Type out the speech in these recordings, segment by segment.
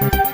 Thank you.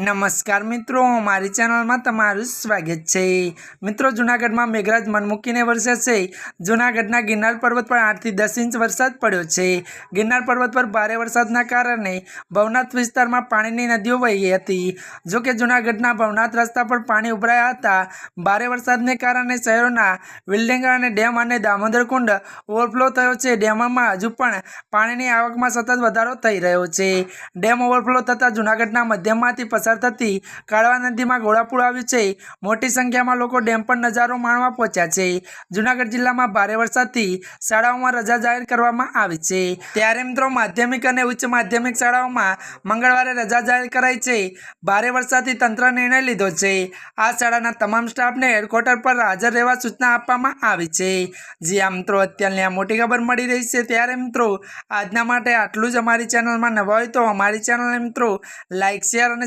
નમસ્કાર મિત્રો, મારી ચેનલમાં તમારું સ્વાગત છે. મિત્રો, જૂનાગઢમાં મેઘરાજ મનમુકીને વરસે છે. જૂનાગઢના ગિરનાર પર્વત પર આઠથી દસ ઇંચ વરસાદ પડ્યો છે. ગિરનાર પર્વત પર ભારે વરસાદના કારણે ભવનાથ વિસ્તારમાં પાણીની નદીઓ વહી હતી. જો કે જૂનાગઢના ભવનાથ રસ્તા પર પાણી ઉભરાયા હતા. ભારે વરસાદને કારણે શહેરોના વિલ્ડિંગ અને ડેમ અને દામોદર કુંડ ઓવરફ્લો થયો છે. ડેમમાં હજુ પણ પાણીની આવકમાં સતત વધારો થઈ રહ્યો છે. ડેમ ઓવરફ્લો થતાં જૂનાગઢના મધ્યમમાંથી પસાર થતી કાળવા નદીમાં ઘોડાપુર આવ્યું છે. મોટી સંખ્યામાં લોકો ડેમ પર નજારો માણવા પહોંચ્યા છે. જૂનાગઢ જિલ્લામાં ભારે વરસાદથી શાળાઓમાં રજા જાહેર કરવામાં આવી છે. ત્યારે મિત્રો માધ્યમિક અને ઉચ્ચ માધ્યમિક શાળાઓમાં મંગળવારે રજા જાહેર કરાઈ છે. ભારે વરસાદથી તંત્ર નિર્ણય લીધો છે. આ શાળાના તમામ સ્ટાફને હેડક્વાર્ટર પર હાજર રહેવા સૂચના આપવામાં આવી છે. જે આ મિત્રો, અત્યારની આ મોટી ખબર મળી રહી છે. ત્યારે મિત્રો, આજના માટે આટલું જ અમારી ચેનલમાં નવા હોય તો અમારી ચેનલને મિત્રો લાઇક શેર અને